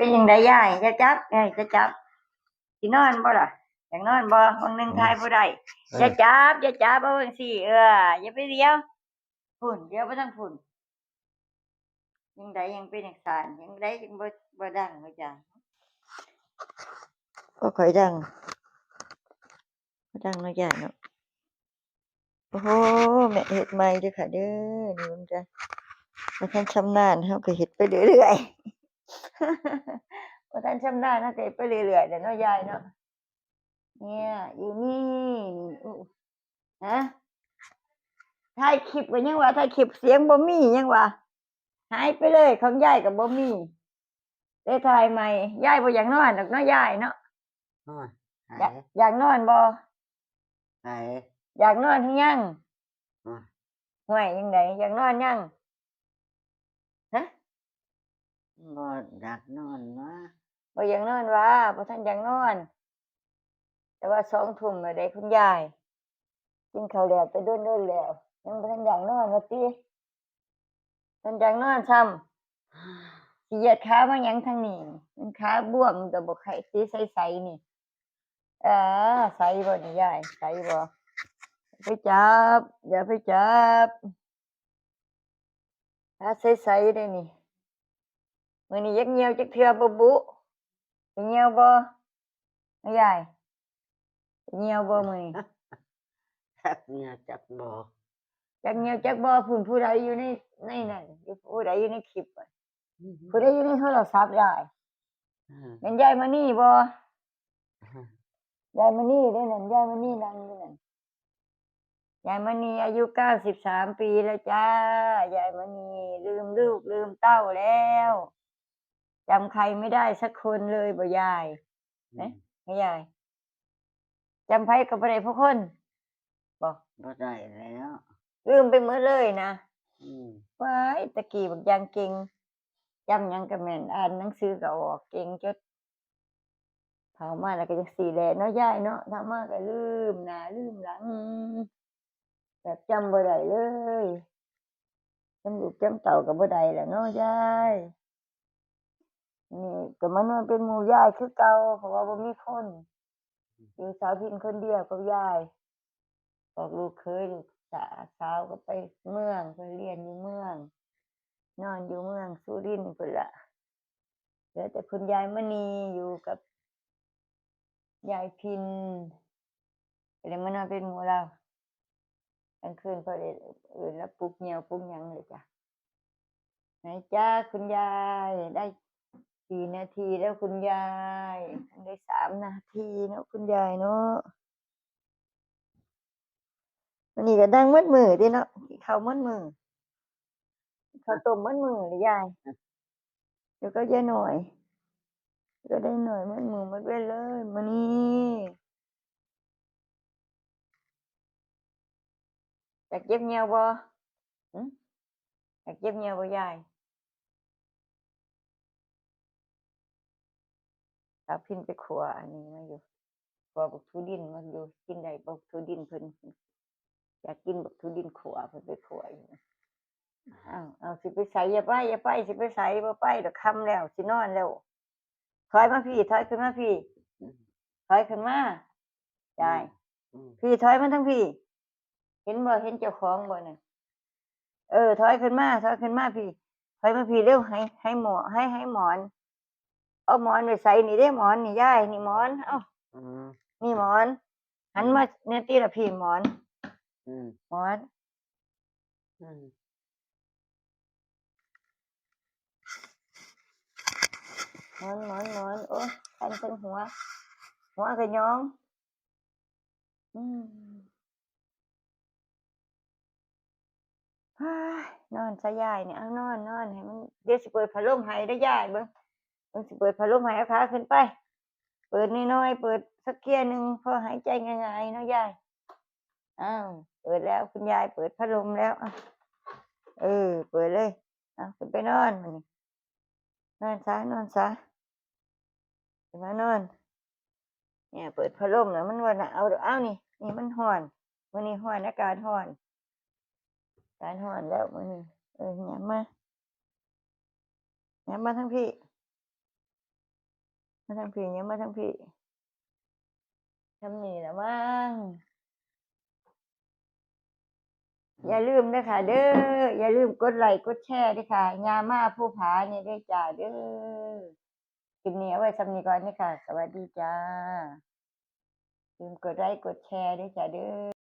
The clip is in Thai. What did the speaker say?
เป็นยังไงยายจะจับไงจะจับสินอนบ่ล่ะอยากนอนบ่บางหนึงทายบ่ได้อย่าจับอย่าจับเอาจังซี่ เอออย่าไปเดียวฝุ่นเดี๋ยวไปทางฝุ่นยังไดยังเป็นอย่างสานยังไดยังบ่บ่ดังเลยจ้ะก็ค่อยดังบ่ดังเนาะยายเนาะโอ้โหแม่เฮ็ดใหม่เด้อค่ะเด้อนี่มันจะบ่ทันชำนาญเฮาก็เฮ็ดไปเรื่อยๆ บ่ทันชำนาญเฮาก็เฮ็ดไปเรื่อยๆเด้อเนาะยายเนาะเนี่ยอยู่นี่นี่อู้ฮะถ่ายคลิปก็ยังว่าถ่ายคลิปเสียงบ่มียังว่าหายไปเลยของยายก็บ่มีได้ถ่ายใหม่ยายบ่อยากนอนดอกเนาะยายเนาะโอ้ยหาอยากยอยากนอนบ่หายอยากนอนหรือยังโอ้ยห่วยยังไงอยากนอนยังฮะ บ่อยากนอนวะบ่อยากนอนวะบ่ทันอยากนอน แต่ว่าสองทุ่มแล้วได้คุณยายกินข้าวแล้วไปโดนๆแล้ว ยังบ่ทันอยากนอนว่าติทันอยากนอนซ้ำสิเหยียดขามาหยังทางนี้มันขาบวมแต่บ่ไข้สีใสๆนี่เออใสบ่นี่ยายใสบ่ไปจับอย่าไปจับขาใสๆได้นี่ มื้อนี้ยักเหี่ยวจักเทื่อบ่บุไปเหี่ยวบ่แม่ยายไปเหี่ยวบ่มื้อนี้จักเนี่ยจักบ่จักเหี่ยวจักบ่ผู้ผู้ใดอยู่ในในนั้นอยู่ผู้ใดอยู่ในคลิปอะผู้ใดอยู่ในโทรศัพท์ยายอืมแม่นยายมานี่บ่ยายมานี่เด้อนั่นยายมานี่นั่งอยู่นั่นยายมานี่อายุ93ปีแล้วจ้ายายมานี่ลืมลูกลืมเต้าแล้ว จำใครไม่ได้สักคนเลยบ่ยายเอ๊ะแม่ยายจำไผก็บ่ได้พวกคนบ่บ่ได้แล้วลืมไปหมดเลยนะอืมว้ายตะกี้บักอย่างเก่งจำหยังก็แม่นอ่านหนังสือก็ออกเก่งจดเฒ่ามาแล้วก็จังซี่แหละเนาะยายเนาะเฒ่ามาก็ลืมหน้าลืมหลังแบบจำบ่ได้เลยจำลูกจำเต้าก็บ่ได้แล้วเนาะยาย นี่ก็มานอนเป็นหมู่ยายคือเก่าเพราะว่าบ่มีคนอยู่สาวพินคนเดียวกับยายบอกลูกเคยลูกสาวสาวก็ไปเมืองไปเรียนอยู่เมือง นอนอยู่เมืองสุรินทร์พุ่นละเหลือแต่คุณยายมณีอยู่กับยายพินก็เลยมานอนเป็นหมู่เรากลางคืนก็เลยอื่นแล้วปลุกเหนียวปลุกยังเลยจ้ะไหนจ้าคุณยายได้ กี่นาทีแล้วคุณยายได้สามนาทีเนาะคุณยายเนาะวันนี้ก็ดังมัดมือดิเนาะกินข้ามัดมือเขาต้มมัดมือเลยยายเดี๋ยวก็ยายหน่อยก็ได้หน่อยมัดมือมัดเว้นเลยมานี่อยากเจ็บเงียวบ่อยากเจ็บเงียวบ่ยาย สาวพินไปขัวอันนี้มาอยู่ขัวบักทุดินมันอยู่กินได้บักทุดินเพิ่นอยากกินบักทุดินขัวเพิ่นไปขัวอยู่นะอ้าวเอาสิไปใส่อย่าไปอย่าไปสิไปใส่บ่ไปดอกค่ำแล้วสินอนแล้วถอยมาพี่ถอยขึ้นมาพี่ถอยขึ้นมายายอืมพี่ถอยมาทั้งพี่ เห็นบ่เห็นเจ้าของบ่น่ะเออถอยขึ้นมาถอยขึ้นมาพี่ถอยมาพี่เร็วให้ให้หมอให้ให้หมอน เอาหมอนไปใส่นี่เด้หมอนนี่ยายนี่หมอน เอ้าอืมนี่หมอน หันมาเนี่ยตีละพี่หมอน อืมหมอน อืมหมอนหมอนหมอนโอ้คันเป็นหัว หัวกระยอง อืมเฮ้ยนอนซะยายเนี่ยเอานอนนอนให้มันเดี๋ยวสิเปิดพัดลมให้ได้อยายเบิ่ง เบิ่งสิเปิดพัดลมให้เอาขาขึ้นไป เปิดน้อยๆเปิดสักเกียร์หนึ่งพอหายใจง่ายๆเนาะยายอ้าวเปิดแล้วคุณยายเปิดพัดลมแล้วเออ เปิดเลยเอาขึ้นไปนอนมันนี่นอนซะนอนซะขึ้นมานอน เนี่ย เปิดพัดลมแล้วมันว่าหนาวเดี๋ยวอ้าวนี่นี่มันร้อนวันนี้ร้อนอากาศร้อนอากาศร้อนแล้วมันนี่เออแหนมมาแหนมมาทั้งพี่ มาทางพี่เนี่ยมาทางพี่ทำนี่ละมั้งอย่าลืมนะคะเด้ออย่าลืมกดไลค์กดแชร์ด้วยค่ะยามาผู้ผาเนี่ยด้วยจ้าเด้อคลิปนี้เอาไว้สำนีก่อนนี่ค่ะสวัสดีจ้าลืมกดไลค์กดแชร์ด้วยจ้าเด้อ